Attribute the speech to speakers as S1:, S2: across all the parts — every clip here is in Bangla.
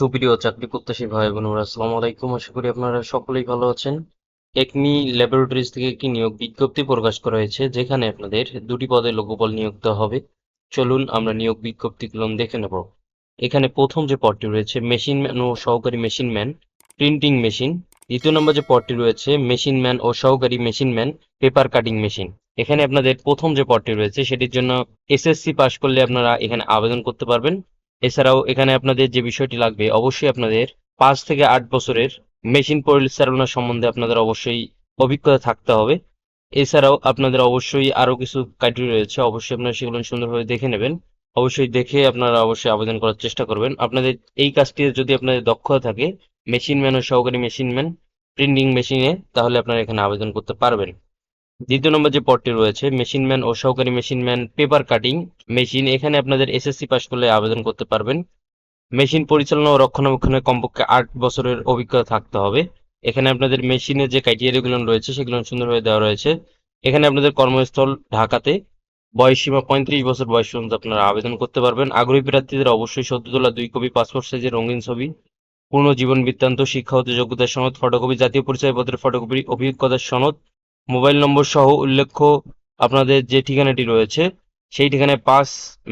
S1: সুপ্রিয় চাকরি প্রত্যাশী ভাই বোনেরা আসসালামু আলাইকুম। আশা করি আপনারা সকলেই ভালো আছেন। একমি ল্যাবরেটরিজ থেকে একটি নিয়োগ বিজ্ঞপ্তি প্রকাশ করা হয়েছে, যেখানে আপনাদের দুটি পদে লোকবল নিয়োগ দেওয়া হবে। চলুন আমরা নিয়োগ বিজ্ঞপ্তিগুলো দেখে নেব। এখানে প্রথম যে পদটি রয়েছে, মেশিন ম্যান ও সহকারী মেশিন ম্যান, প্রিন্টিং মেশিন। দ্বিতীয় নম্বর যে পদটি রয়েছে, মেশিন ম্যান ও সহকারী machine man, paper cutting machine. এখানে আপনাদের প্রথম যে পদটি রয়েছে, সেটির জন্য এসএসসি পাশ করলে আপনারা এখানে আবেদন করতে পারবেন। এছাড়াও এখানে আপনাদের যে বিষয়টি লাগবে, অবশ্যই আপনাদের পাঁচ থেকে আট বছরের মেশিন পরিচালনা সম্বন্ধে আপনাদের অবশ্যই অভিজ্ঞতা থাকতে হবে। এছাড়াও আপনাদের অবশ্যই আরও কিছু ক্রাইটেরিয়া রয়েছে, অবশ্যই আপনারা সেগুলো সুন্দরভাবে দেখে নেবেন। অবশ্যই দেখে আপনারা অবশ্যই আবেদন করার চেষ্টা করবেন। আপনাদের এই কাজটিতে যদি আপনাদের দক্ষতা থাকে মেশিন ম্যান ও সহকারী মেশিন ম্যান প্রিন্টিং মেশিনে তাহলে আপনারা এখানে আবেদন করতে পারবেন। দ্বিতীয় নম্বর যে পদটি রয়েছে মেশিন ম্যান ও সহকারী machine man paper cutting machine এখানে আপনাদের এসএসসি পাস করলে আবেদন করতে পারবেন। মেশিন পরিচালনা ও রক্ষণাবেক্ষণে কমপক্ষে আট বছরের অভিজ্ঞতা থাকতে হবে। এখানে আপনাদের মেশিনের যে ক্রাইটেরিয়াগুলো রয়েছে, সেগুলো সুন্দরভাবে দেওয়া রয়েছে। এখানে আপনাদের কর্মস্থল ঢাকাতে বয়সসীমা পঁয়ত্রিশ বছর বয়স পর্যন্ত আপনারা আবেদন করতে পারবেন। আগ্রহী প্রার্থীদের অবশ্যই সদ্য তোলা দুই কপি পাসপোর্ট সাইজের রঙিন ছবি, পূর্ণ জীবন বৃত্তান্ত শিক্ষাগত যোগ্যতার সনদ ফটোকপি জাতীয় পরিচয়পত্রের ফটোকপি অভিজ্ঞতার সনদ মোবাইল নম্বর সহ উল্লেখ্য আপনাদের যে ঠিকানাটি রয়েছে, সেই ঠিকানায় পাঁচ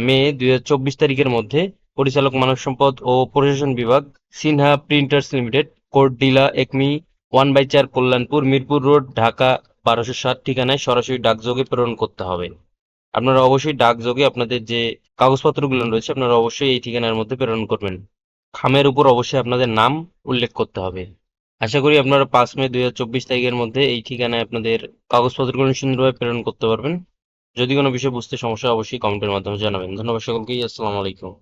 S1: মে দুই হাজার চব্বিশ তারিখের মধ্যে পরিচালক মানব সম্পদ ও প্রশাসন বিভাগ, সিনহা প্রিন্টার্স লিমিটেড, কোর্ট ডিলা, একমি, ওয়ান বাই চার কল্যাণপুর, মিরপুর রোড, ঢাকা বারোশো সাত ঠিকানায় সরাসরি ডাকযোগে প্রেরণ করতে হবে। আপনারা অবশ্যই ডাকযোগে আপনাদের যে কাগজপত্রগুলো রয়েছে, আপনারা অবশ্যই এই ঠিকানার মধ্যে প্রেরণ করবেন। খামের উপর অবশ্যই আপনাদের নাম উল্লেখ করতে হবে। আশা করি আপনারা পাঁচ মে দু হাজার চব্বিশ তারিখের মধ্যে এই ঠিকানায় আপনাদের কাগজপত্রগুলো সুন্দরভাবে প্রেরণ করতে পারবেন। যদি কোনো বিষয় বুঝতে সমস্যা অবশ্যই কমেন্টের মাধ্যমে জানাবেন। ধন্যবাদ সকলকেই। আসসালামু আলাইকুম।